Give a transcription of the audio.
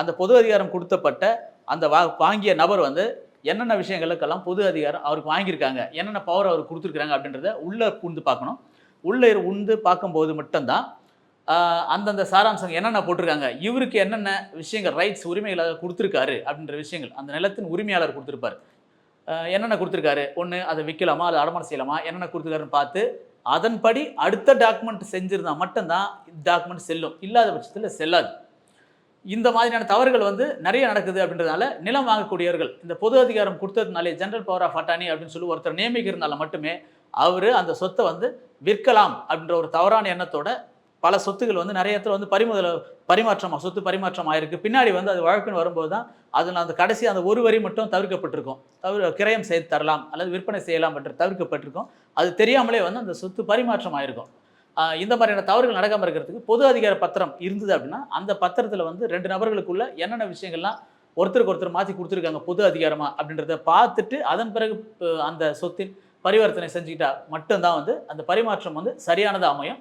அந்த பொது அதிகாரம் கொடுத்தப்பட்ட அந்த வா வாங்கிய நபர் வந்து என்னென்ன விஷயங்களுக்கெல்லாம் பொது அதிகாரம் அவருக்கு வாங்கியிருக்காங்க என்னென்ன பவர் அவருக்கு கொடுத்துருக்குறாங்க அப்படின்றத உள்ளே உந்து பார்க்கணும். உள்ளே உந்து பார்க்கும்போது மட்டும்தான் அந்தந்த சாராம்சம் என்னென்ன போட்டிருக்காங்க இவருக்கு என்னென்ன விஷயங்கள் ரைட்ஸ் உரிமைகளை கொடுத்துருக்காரு அப்படின்ற விஷயங்கள் அந்த நிலத்தின் உரிமையாளர் கொடுத்துருப்பாரு. என்னென்ன கொடுத்துருக்காரு ஒன்று அதை விற்கலாமா அதை அடமானம் செய்யலாமா என்னென்ன கொடுத்துருக்காருன்னு பார்த்து அதன்படி அடுத்த டாக்குமெண்ட் செஞ்சிருந்தா மட்டும்தான் டாக்குமெண்ட் செல்லும். இல்லாத பட்சத்தில் செல்லாது. இந்த மாதிரியான தவறுகள் வந்து நிறைய நடக்குது அப்படின்றதுனால நிலம் வாங்கக்கூடியவர்கள் இந்த பொது அதிகாரம் கொடுத்ததுனாலே ஜென்ரல் பவர் ஆஃப் அட்டானி அப்படின்னு சொல்லி ஒருத்தர் நியமிக்கிறதுனால மட்டுமே அவர் அந்த சொத்தை வந்து விற்கலாம் அப்படின்ற ஒரு தவறான எண்ணத்தோட பல சொத்துகள் வந்து நிறைய இடத்துல வந்து பறிமுதல் பரிமாற்றம் சொத்து பரிமாற்றம் ஆயிருக்கு. பின்னாடி வந்து அது வழக்குன்னு வரும்போது தான் அதில் அந்த கடைசி அந்த ஒரு வரி மட்டும் தவிர்க்கப்பட்டிருக்கும். தவிர கிரயம் செய்து தரலாம் அல்லது விற்பனை செய்யலாம் என்று தவிர்க்கப்பட்டிருக்கும். அது தெரியாமலே வந்து அந்த சொத்து பரிமாற்றம் ஆயிருக்கும். இந்த மாதிரியான தவறுகள் நடக்காமல் இருக்கிறதுக்கு பொது அதிகார பத்திரம் இருந்தது அப்படின்னா அந்த பத்திரத்தில் வந்து ரெண்டு நபர்களுக்குள்ள என்னென்ன விஷயங்கள்லாம் ஒருத்தருக்கு ஒருத்தர் மாற்றி கொடுத்துருக்காங்க பொது அதிகாரமா அப்படின்றத பார்த்துட்டு அதன் பிறகு அந்த சொத்தின் பரிவர்த்தனை செஞ்சுக்கிட்டா மட்டும்தான் வந்து அந்த பரிமாற்றம் வந்து சரியானதாக அமையும்.